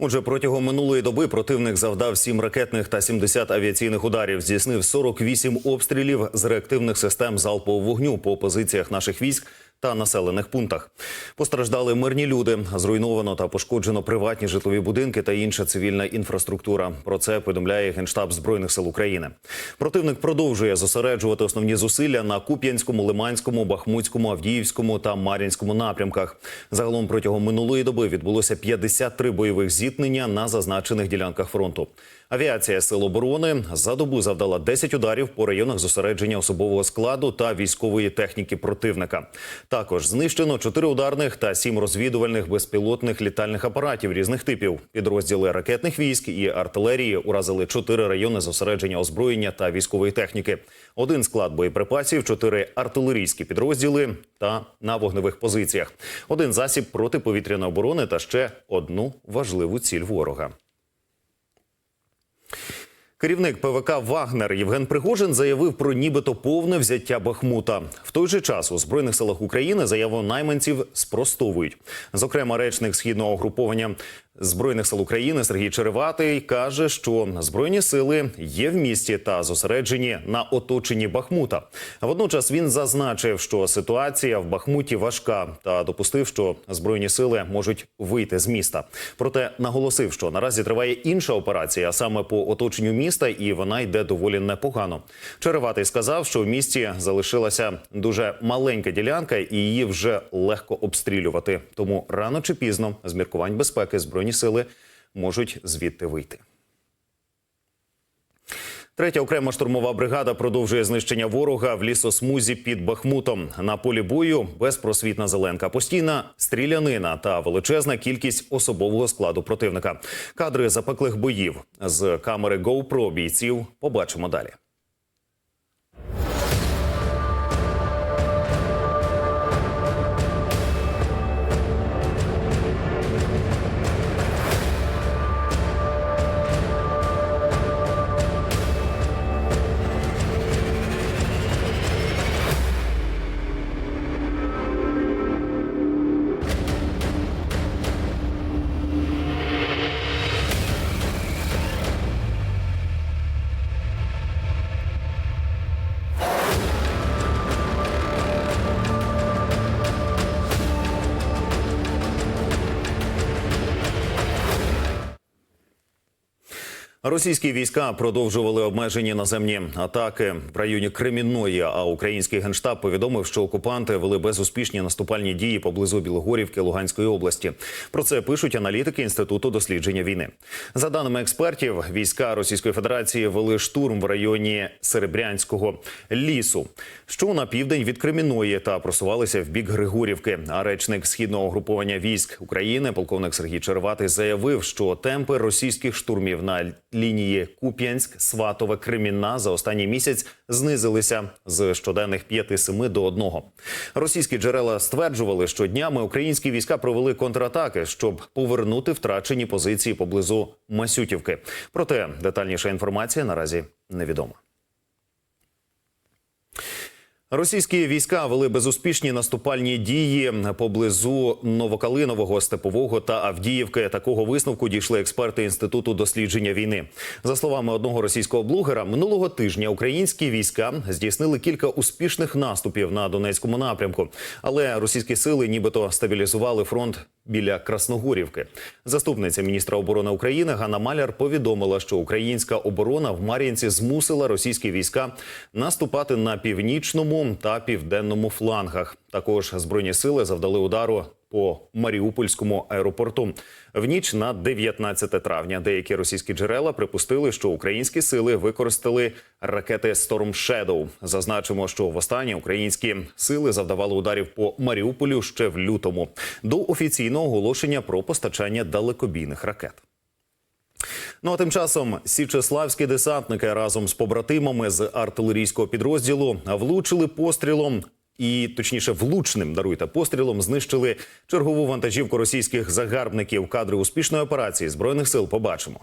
Отже, протягом минулої доби противник завдав 7 ракетних та 70 авіаційних ударів. Здійснив 48 обстрілів з реактивних систем залпового вогню по позиціях наших військ та населених пунктах. Постраждали мирні люди, зруйновано та пошкоджено приватні житлові будинки та інша цивільна інфраструктура. Про це повідомляє генштаб збройних сил України. Противник продовжує зосереджувати основні зусилля на Куп'янському, Лиманському, Бахмутському, Авдіївському та Мар'їнському напрямках. Загалом протягом минулої доби відбулося 53 бойових зіткнення на зазначених ділянках фронту. Авіація Сил оборони за добу завдала 10 ударів по районах зосередження особового складу та військової техніки противника. Також знищено 4 ударних та 7 розвідувальних безпілотних літальних апаратів різних типів. Підрозділи ракетних військ і артилерії уразили 4 райони зосередження озброєння та військової техніки, один склад боєприпасів, 4 артилерійські підрозділи та на вогневих позиціях, один засіб протиповітряної оборони та ще одну важливу ціль ворога. Керівник ПВК Вагнер Євген Пригожин заявив про нібито повне взяття Бахмута. В той же час у збройних силах України заяву найманців спростовують. Зокрема, речник східного угруповання збройних сил України Сергій Череватий каже, що збройні сили є в місті та зосереджені на оточенні Бахмута. Водночас він зазначив, що ситуація в Бахмуті важка та допустив, що збройні сили можуть вийти з міста. Проте наголосив, що наразі триває інша операція, саме по оточенню міста, і вона йде доволі непогано. Череватий сказав, що в місті залишилася дуже маленька ділянка, і її вже легко обстрілювати. Тому рано чи пізно з міркувань безпеки збройні сили можуть звідти вийти. Третя окрема штурмова бригада продовжує знищення ворога в лісосмузі під Бахмутом. На полі бою безпросвітна зеленка, постійна стрілянина та величезна кількість особового складу противника. Кадри запеклих боїв з камери GoPro бійців побачимо далі. Російські війська продовжували обмежені наземні атаки в районі Кремінної. А український генштаб повідомив, що окупанти вели безуспішні наступальні дії поблизу Білогорівки Луганської області. Про це пишуть аналітики інституту дослідження війни. За даними експертів, війська Російської Федерації вели штурм в районі Серебрянського лісу, що на південь від Кремінної, та просувалися в бік Григорівки. А речник східного угруповання військ України, полковник Сергій Череватий, заявив, що темпи російських штурмів на лінії Куп'янськ, Сватове, Кремінна за останній місяць знизилися з щоденних 5-7 до 1. Російські джерела стверджували, що днями українські війська провели контратаки, щоб повернути втрачені позиції поблизу Масютівки. Проте детальніша інформація наразі невідома. Російські війська вели безуспішні наступальні дії поблизу Новокалинового, Степового та Авдіївки. Такого висновку дійшли експерти інституту дослідження війни. За словами одного російського блогера, минулого тижня українські війська здійснили кілька успішних наступів на Донецькому напрямку, але російські сили, нібито стабілізували фронт біля Красногорівки. Заступниця міністра оборони України Ганна Маляр повідомила, що українська оборона в Мар'їнці змусила російські війська наступати на північному та південному флангах. Також збройні сили завдали удару по Маріупольському аеропорту в ніч на 19 травня. Деякі російські джерела припустили, що українські сили використали ракети Storm Shadow. Зазначимо, що востаннє українські сили завдавали ударів по Маріуполю ще в лютому до офіційного оголошення про постачання далекобійних ракет. Ну а тим часом січеславські десантники разом з побратимами з артилерійського підрозділу влучили пострілом. І точніше, влучним даруйте пострілом знищили чергову вантажівку російських загарбників. Кадри успішної операції збройних сил побачимо.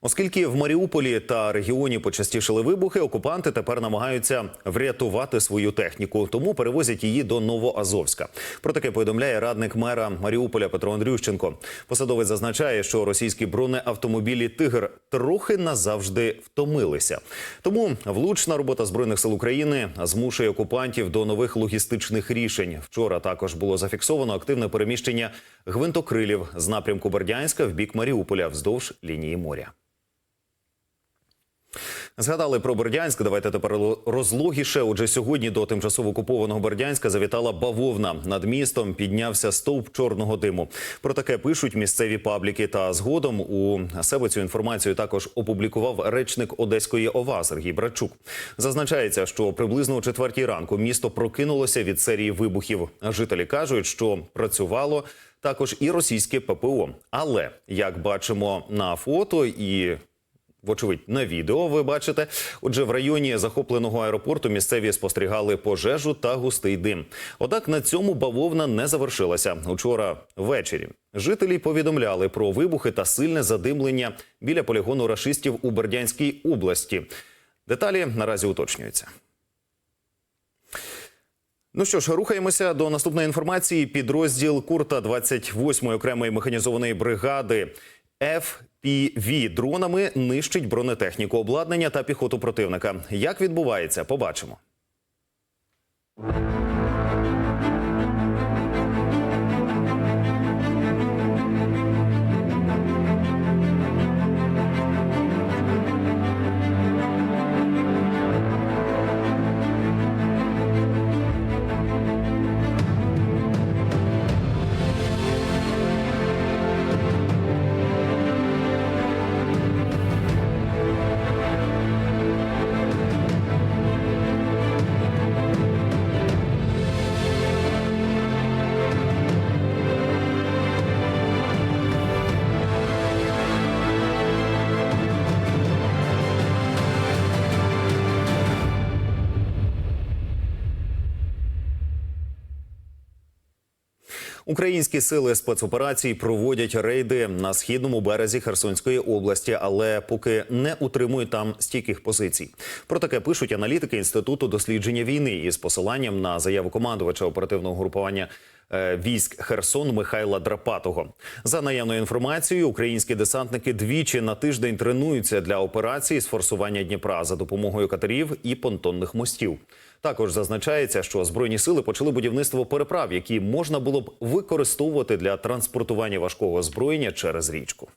Оскільки в Маріуполі та регіоні почастішили вибухи, окупанти тепер намагаються врятувати свою техніку, тому перевозять її до Новоазовська. Про таке повідомляє радник мера Маріуполя Петро Андрющенко. Посадовець зазначає, що російські бронеавтомобілі Тигр трохи назавжди втомилися. Тому влучна робота збройних сил України змушує окупантів до нових логістичних рішень. Вчора також було зафіксовано активне переміщення гвинтокрилів з напрямку Бердянська в бік Маріуполя вздовж лінії моря. Згадали про Бердянськ. Давайте тепер розлогіше. Отже, сьогодні до тимчасово окупованого Бердянська завітала бавовна. Над містом піднявся стовп чорного диму. Про таке пишуть місцеві пабліки. Та згодом у себе цю інформацію також опублікував речник Одеської ОВА Сергій Брачук. Зазначається, що приблизно о четвертій ранку місто прокинулося від серії вибухів. Жителі кажуть, що працювало. Також і російське ППО, але як бачимо на фото і Вочевидь, на відео ви бачите. Отже, в районі захопленого аеропорту місцеві спостерігали пожежу та густий дим. Однак на цьому бавовна не завершилася. Учора ввечері жителі повідомляли про вибухи та сильне задимлення біля полігону рашистів у Бердянській області. Деталі наразі уточнюються. Ну що ж, рухаємося до наступної інформації. Підрозділ Курта 28-ї окремої механізованої бригади FPV дронами нищить бронетехніку, обладнання та піхоту противника. Як відбувається, побачимо. Українські сили спецоперацій проводять рейди на східному березі Херсонської області, але поки не утримують там стійких позицій. Про таке пишуть аналітики інституту дослідження війни із посиланням на заяву командувача оперативного групування. Е, військ Херсон Михайла Драпатого за наявною інформацією, українські десантники двічі на тиждень тренуються для операції з форсування Дніпра за допомогою катерів і понтонних мостів. Також зазначається, що збройні сили почали будівництво переправ, які можна було б використовувати для транспортування важкого озброєння через річку.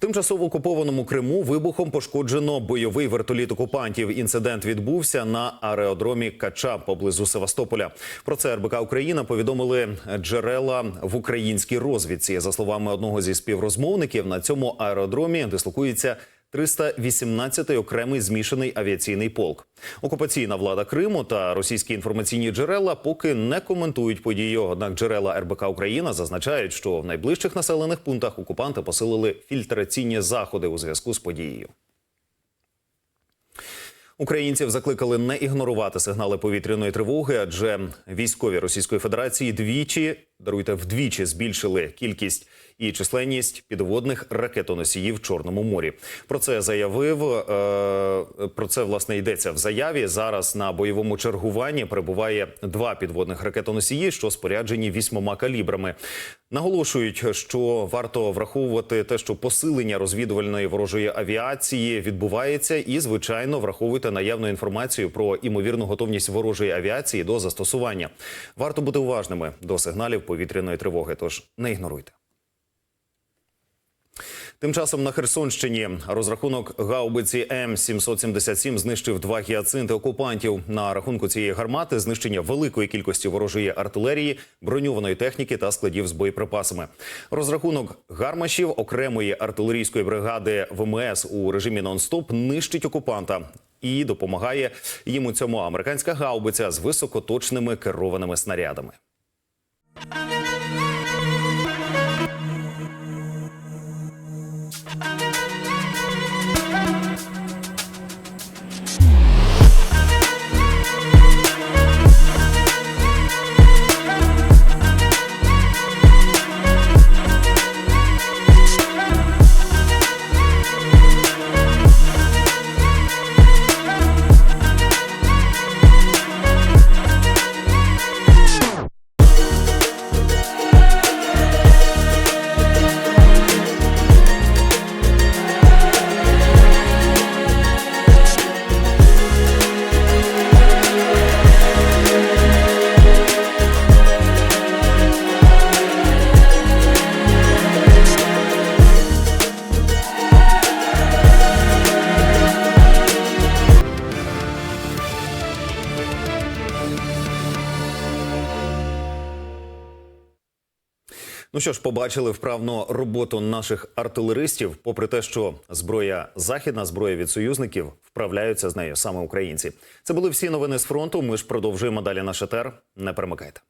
Тимчасово окупованому Криму вибухом пошкоджено бойовий вертоліт окупантів. Інцидент відбувся на аеродромі Кача поблизу Севастополя. Про це РБК Україна повідомили джерела в українській розвідці. За словами одного зі співрозмовників, на цьому аеродромі дислокується 318-й окремий змішаний авіаційний полк. Окупаційна влада Криму та російські інформаційні джерела поки не коментують подію. Однак джерела РБК Україна зазначають, що в найближчих населених пунктах окупанти посилили фільтраційні заходи у зв'язку з подією. Українців закликали не ігнорувати сигнали повітряної тривоги, адже військові Російської Федерації двічі даруйте вдвічі збільшили кількість і численність підводних ракетоносіїв в Чорному морі. Про це заявив е, про це власне йдеться в заяві. Зараз на бойовому чергуванні перебуває два підводних ракетоносії, що споряджені вісьмома калібрами. Наголошують, що варто враховувати те, що посилення розвідувальної ворожої авіації відбувається, і звичайно враховуйте наявну інформацію про імовірну готовність ворожої авіації до застосування. Варто бути уважними до сигналів повітряної тривоги. Тож не ігноруйте. Тим часом на Херсонщині розрахунок гаубиці М 777 знищив два гіацинти окупантів. На рахунку цієї гармати знищення великої кількості ворожої артилерії, броньованої техніки та складів з боєприпасами. Розрахунок гармашів окремої артилерійської бригади ВМС у режимі нон-стоп нищить окупанта. І допомагає їм у цьому американська гаубиця з високоточними керованими снарядами. Ну що ж, побачили вправну роботу наших артилеристів. Попри те, що зброя західна, зброя від союзників вправляються з нею саме українці. Це були всі новини з фронту. Ми ж продовжуємо далі наш етер. Не перемикайте.